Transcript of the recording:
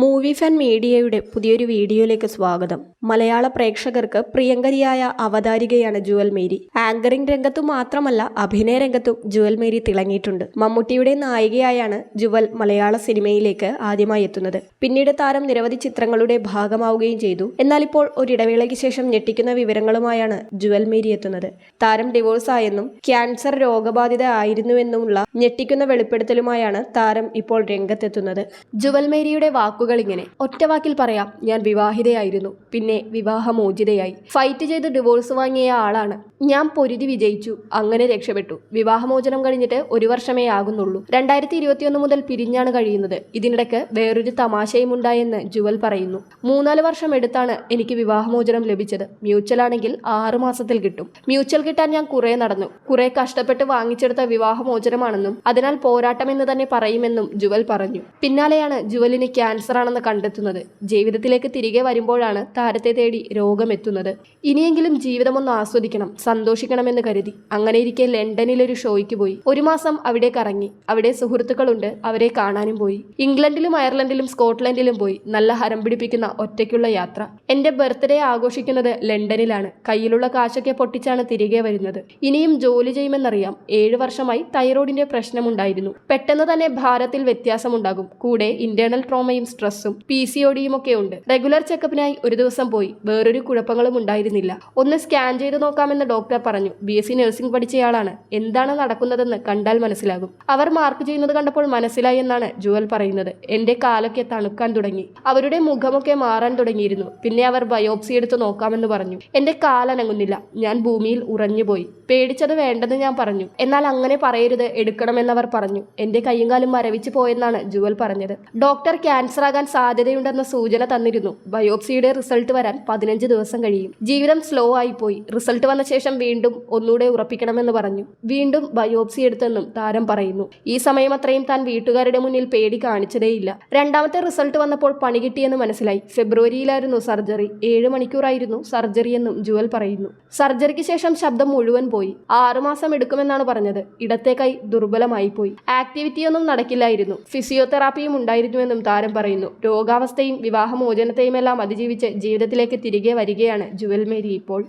Movie fan മീഡിയയുടെ പുതിയൊരു വീഡിയോയിലേക്ക് സ്വാഗതം. മലയാള പ്രേക്ഷകർക്ക് പ്രിയങ്കരിയായ അവതാരികയാണ് ജുവൽ മേരി. ആങ്കറിംഗ് രംഗത്തു മാത്രമല്ല അഭിനയ രംഗത്തും ജുവൽ മേരി തിളങ്ങിയിട്ടുണ്ട്. മമ്മൂട്ടിയുടെ നായികയായാണ് ജുവൽ മലയാള സിനിമയിലേക്ക് ആദ്യമായി എത്തുന്നത്. പിന്നീട് താരം നിരവധി ചിത്രങ്ങളുടെ ഭാഗമാവുകയും ചെയ്തു. എന്നാൽ ഇപ്പോൾ ഒരിടവേളയ്ക്ക് ശേഷം ഞെട്ടിക്കുന്ന വിവരങ്ങളുമായാണ് ജുവൽ മേരി എത്തുന്നത്. താരം ഡിവോഴ്സ് ആയെന്നും ക്യാൻസർ രോഗബാധിത ആയിരുന്നുവെന്നുമുള്ള ഞെട്ടിക്കുന്ന വെളിപ്പെടുത്തലുമായാണ് താരം ഇപ്പോൾ രംഗത്തെത്തുന്നത്. ജുവൽ മേരിയുടെ വാക്കുകൾ ഇങ്ങനെ ഒറ്റവാക്കിൽ പറയാം ഞാൻ വിവാഹിതയായിരുന്നു. പിന്നെ വിവാഹമോചിതയായി. ഫൈറ്റ് ചെയ്ത് ഡിവോഴ്സ് വാങ്ങിയ ആളാണ്. ഞാൻ പൊരുതി വിജയിച്ചു അങ്ങനെ രക്ഷപ്പെട്ടു. വിവാഹമോചനം കഴിഞ്ഞിട്ട് ഒരു വർഷമേ ആകുന്നുള്ളൂ. രണ്ടായിരത്തി ഇരുപത്തിയൊന്ന് മുതൽ പിരിഞ്ഞാണ് കഴിയുന്നത്. ഇതിനിടയ്ക്ക് വേറൊരു തമാശയും ഉണ്ടായെന്ന് ജുവൽ പറയുന്നു. മൂന്നാൽ വർഷം എടുത്താണ് എനിക്ക് വിവാഹമോചനം ലഭിച്ചത്. മ്യൂച്വൽ ആണെങ്കിൽ ആറു മാസത്തിൽ കിട്ടും. മ്യൂച്വൽ കിട്ടാൻ ഞാൻ കുറെ നടന്നു. കുറെ കഷ്ടപ്പെട്ട് വാങ്ങിച്ചെടുത്ത വിവാഹമോചനമാണെന്നും അതിനാൽ പോരാട്ടം എന്ന് തന്നെ പറയുമെന്നും ജുവൽ പറഞ്ഞു. പിന്നാലെയാണ് ജുവലിന് ക്യാൻസർ ആണെന്ന് കണ്ടെത്തുന്നത്. ജീവിതത്തിലേക്ക് തിരികെ വരുമ്പോഴാണ് താരത്തെ തേടി രോഗമെത്തുന്നത്. ഇനിയെങ്കിലും ജീവിതമൊന്ന് ആസ്വദിക്കണം സന്തോഷിക്കണമെന്ന് കരുതി. അങ്ങനെയിരിക്കെ ലണ്ടനിലൊരു ഷോയ്ക്ക് പോയി. ഒരു മാസം അവിടെ കറങ്ങി. അവിടെ സുഹൃത്തുക്കളുണ്ട് അവരെ കാണാനും പോയി. ഇംഗ്ലണ്ടിലും അയർലൻഡിലും സ്കോട്ട്ലൻഡിലും പോയി നല്ല ഹരം പിടിപ്പിക്കുന്ന ഒറ്റയ്ക്കുള്ള യാത്ര. എന്റെ ബർത്ത്ഡേ ആഘോഷിക്കുന്നത് ലണ്ടനിലാണ്. കയ്യിലുള്ള കാശൊക്കെ പൊട്ടിച്ചാണ് തിരികെ വരുന്നത്. ഇനിയും ജോലി ചെയ്യുമെന്നറിയാം. ഏഴു വർഷമായി തൈറോയിഡിന്റെ പ്രശ്നമുണ്ടായിരുന്നു. പെട്ടെന്ന് തന്നെ ഭാരത്തിൽ വ്യത്യാസമുണ്ടാകും. കൂടെ ഇന്റേണൽ ട്രോമയും സ്ട്രെസ്സും പി സി ഒടിയും ഒക്കെ ഉണ്ട്. റെഗുലർ ചെക്കപ്പിനായി ഒരു ദിവസം പോയി. വേറൊരു കുഴപ്പങ്ങളും ഉണ്ടായിരുന്നില്ല. ഒന്ന് സ്കാൻ ചെയ്ത് നോക്കാമെന്ന് ഡോക്ടർ പറഞ്ഞു. ബി എസ് സി നഴ്സിംഗ് പഠിച്ചയാളാണ്. എന്താണ് നടക്കുന്നതെന്ന് കണ്ടാൽ മനസ്സിലാകും. അവർ മാർക്ക് ചെയ്യുന്നത് കണ്ടപ്പോൾ മനസ്സിലായി എന്നാണ് ജുവൽ പറയുന്നത്. എന്റെ കാലൊക്കെ തണുക്കാൻ തുടങ്ങി. അവരുടെ മുഖമൊക്കെ മാറാൻ തുടങ്ങിയിരുന്നു. പിന്നെ അവർ ബയോപ്സി എടുത്ത് നോക്കാമെന്ന് പറഞ്ഞു. എന്റെ കാലനങ്ങുന്നില്ല ഞാൻ ഭൂമിയിൽ ഉറഞ്ഞുപോയി. പേടിച്ചത് വേണ്ടെന്ന് ഞാൻ പറഞ്ഞു. എന്നാൽ അങ്ങനെ പറയരുത്. എടുക്കണമെന്നവർ പറഞ്ഞു. എന്റെ കൈയും കാലും മരവിച്ചു പോയെന്നാണ് ജുവൽ പറഞ്ഞത്. ഡോക്ടർ ക്യാൻസർ ആകാൻ സാധ്യതയുണ്ടെന്ന സൂചന തന്നിരുന്നു. ബയോപ്സിയുടെ റിസൾട്ട് വരാൻ പതിനഞ്ച് ദിവസം കഴിയും. ജീവിതം സ്ലോ ആയിപ്പോയി. പോയി റിസൾട്ട് വന്ന ശേഷം വീണ്ടും ഒന്നുകൂടെ ഉറപ്പിക്കണമെന്ന് പറഞ്ഞു. വീണ്ടും ബയോപ്സി എടുത്തെന്നും താരം പറയുന്നു. ഈ സമയം അത്രയും താൻ വീട്ടുകാരുടെ മുന്നിൽ പേടി കാണിച്ചതേയില്ല. രണ്ടാമത്തെ റിസൾട്ട് വന്നപ്പോൾ പണി കിട്ടിയെന്ന് മനസ്സിലായി. ഫെബ്രുവരിയിലായിരുന്നു സർജറി. ഏഴ് മണിക്കൂറായിരുന്നു സർജറി എന്നും ജുവൽ പറയുന്നു. സർജറിക്ക് ശേഷം ശബ്ദം മുഴുവൻ പോയി. ആറുമാസം എടുക്കുമെന്നാണ് പറഞ്ഞത്. ഇടത്തെ കൈ ദുർബലമായി പോയി ആക്ടിവിറ്റിയൊന്നും നടക്കില്ലായിരുന്നു. ഫിസിയോതെറാപ്പിയും ഉണ്ടായിരുന്നുവെന്നും താരം പറയുന്നു. രോഗാവസ്ഥയും വിവാഹമോചനത്തെയുമെല്ലാം അതിജീവിച്ച് ജീവിതത്തിലേക്ക് തിരികെ വരികയാണ് ജുവൽ മേരി ഇപ്പോൾ.